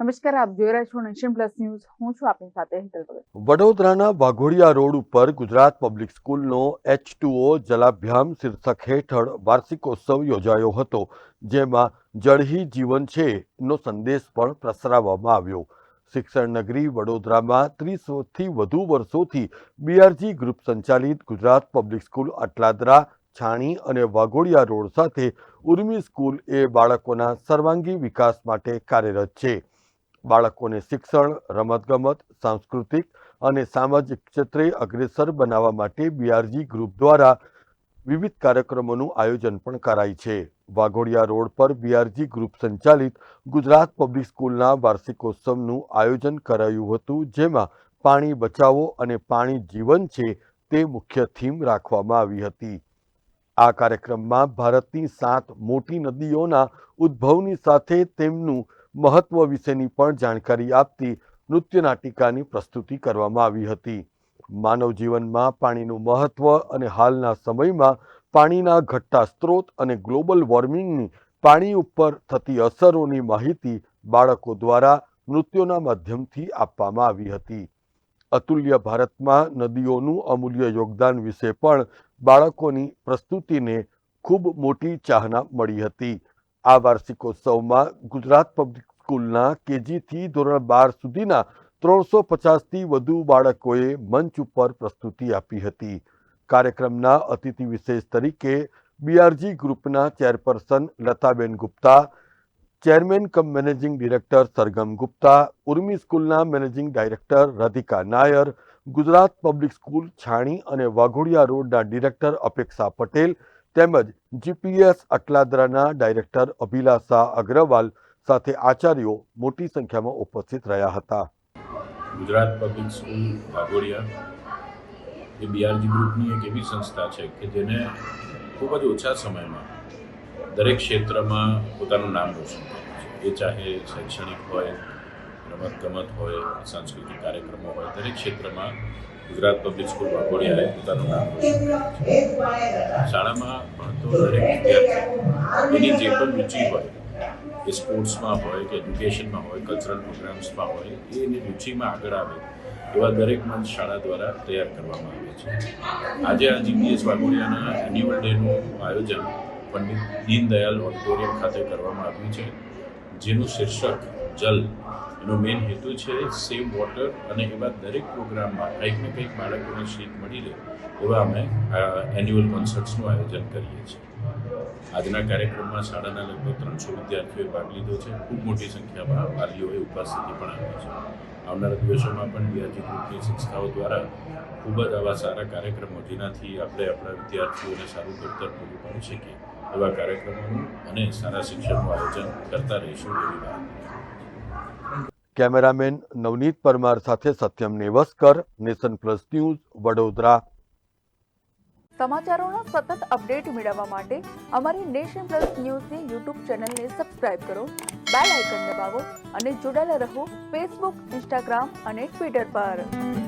નમસ્કાર, આપ જોઈ રહ્યા છો નેશન પ્લસ ન્યૂઝ. હું છું આપની સાથે હેતલ ભગત. વડોદરાના વાઘોડિયા રોડ ઉપર ગુજરાત પબ્લિક સ્કૂલનો એચ ટુઓ જલાભ્યામ શીર્ષક હેઠળ વાર્ષિકોત્સવ યોજાયો હતો, જેમાં જળહી જીવન છે નો સંદેશ પણ પ્રસરાવવામાં આવ્યો. શિક્ષણ નગરી વડોદરામાં ત્રીસથી વધુ વર્ષોથી બીઆરજી ગ્રુપ સંચાલિત ગુજરાત પબ્લિક સ્કૂલ અટલાદરા, છાણી અને વાઘોડિયા રોડ સાથે ઉર્મી સ્કૂલ એ બાળકોના સર્વાંગી વિકાસ માટે કાર્યરત છે. બાળકોને શિક્ષણ, રમતગમત, સાંસ્કૃતિક અને સામાજિક ક્ષેત્રે અગ્રેસર બનાવવા માટે બીઆરજી ગ્રુપ દ્વારા વિવિધ કાર્યક્રમોનું આયોજન પણ કરાય છે. વાઘોડિયા રોડ પર બીઆરજી ગ્રુપ સંચાલિત ગુજરાત પબ્લિક સ્કૂલના વાર્ષિકોત્સવનું આયોજન કરાયું હતું, જેમાં પાણી બચાવો અને પાણી જીવન છે તે મુખ્ય થીમ રાખવામાં આવી હતી. આ કાર્યક્રમમાં ભારતની સાત મોટી નદીઓના ઉદ્ભવની સાથે તેમનું મહત્વ વિશેની પણ જાણકારી આપતી નૃત્ય નાટિકાની પ્રસ્તુતિ કરવામાં આવી હતી. માનવ જીવનમાં પાણીનું મહત્વ અને હાલના સમયમાં પાણીના ઘટતા સ્ત્રોત અને ગ્લોબલ વોર્મિંગની પાણી ઉપર થતી અસરોની માહિતી બાળકો દ્વારા નૃત્યોના માધ્યમથી આપવામાં આવી હતી. અતુલ્ય ભારતમાં નદીઓનું અમૂલ્ય યોગદાન વિશે પણ બાળકોની પ્રસ્તુતિને ખૂબ મોટી ચાહના મળી હતી. આ વાર્ષિકોત્સવમાં ગુજરાત પબ્લિક સ્કૂલના કેજીથી ધોરણ બાર સુધીના ત્રણસો પચાસથી વધુ બાળકોએ મંચ ઉપર પ્રસ્તુતિ આપી હતી. કાર્યક્રમના અતિથિ વિશેષ તરીકે બીઆરજી ગ્રુપના chairperson Lataben Gupta, chairman cum managing director Sargam Gupta, Urmi સ્કૂલના managing director Radhika Nair, Gujarat public school Chhani અને વાઘોડિયા રોડના ડિરેક્ટર અપેક્ષા પટેલ તેમજ જીપીએસ અટલાદરાના ડાયરેક્ટર અભિલાષા અગ્રવાલ સાથે આચાર્યો મોટી સંખ્યામાં ઉપસ્થિત રહ્યા હતા. ગુજરાત પબ્લિક સ્કૂલ વાઘોડિયા એ બીઆરજી ગ્રુપની એક એવી સંસ્થા છે કે જેને ખૂબ જ ઓછા સમયમાં દરેક ક્ષેત્રમાં પોતાનું નામ રોશન એ ચાહે શૈક્ષણિક હોય, રમતગમત હોય, સાંસ્કૃતિક કાર્યક્રમો હોય, દરેક ક્ષેત્રમાં ગુજરાત પબ્લિક સ્કૂલ વાઘોડિયાએ પોતાનું નામ શાળામાં ભણતો દરેક વિદ્યાર્થી એની જે પણ રુચિ હોય, એ સ્પોર્ટ્સમાં હોય, કે એજ્યુકેશનમાં હોય કલ્ચરલ પ્રોગ્રામ્સમાં હોય એની રુચિમાં આગળ આવે, એવા દરેક મંચ શાળા દ્વારા તૈયાર કરવામાં આવે છે. આજે આ જીપીએસ વાઘોડિયાના એન્યુઅલ ડેનું આયોજન પંડિત દીનદયાલ ઓડિટોરિયમ ખાતે કરવામાં આવ્યું છે. જેનું શીર્ષક જલ. એનો મેઇન હેતુ છે સેવ વોટર અને એવા દરેક પ્રોગ્રામમાં કંઈક ને કંઈક બાળકોને શીખ મળી રહે એવા અમે એન્યુઅલ કોન્સર્ટ્સનું આયોજન કરીએ છીએ. આજના કાર્યક્રમમાં શાળાના લગભગ ત્રણસો વિદ્યાર્થીઓએ ભાગ લીધો છે. ખૂબ મોટી સંખ્યામાં વાલીઓએ ઉપસ્થિતિ પણ આપી છે. આવનારા દિવસોમાં પણ વિદ્યાર્થી ગ્રુપની સંસ્થાઓ દ્વારા ખૂબ જ આવા સારા કાર્યક્રમો જેનાથી આપણે આપણા વિદ્યાર્થીઓને સારું ઘડતર પૂરું પાડી શકીએ. એવા કાર્યક્રમોનું અને સારા શિક્ષણનું આયોજન કરતા રહીશું એવી વાત કેમેરામેન નવનીત પરમાર સાથે Satyam Nevaskar nation plus news Vadodara. સમાચારોનો સતત અપડેટ મેળવવા માટે અમારી નેશન પ્લસ ન્યૂઝની યુટ્યુબ ચેનલને સબસ્ક્રાઇબ કરો બેલ આઇકન દબાવો અને જોડાયેલા રહો ફેસબુક ઇન્સ્ટાગ્રામ અને ટ્વિટર પર.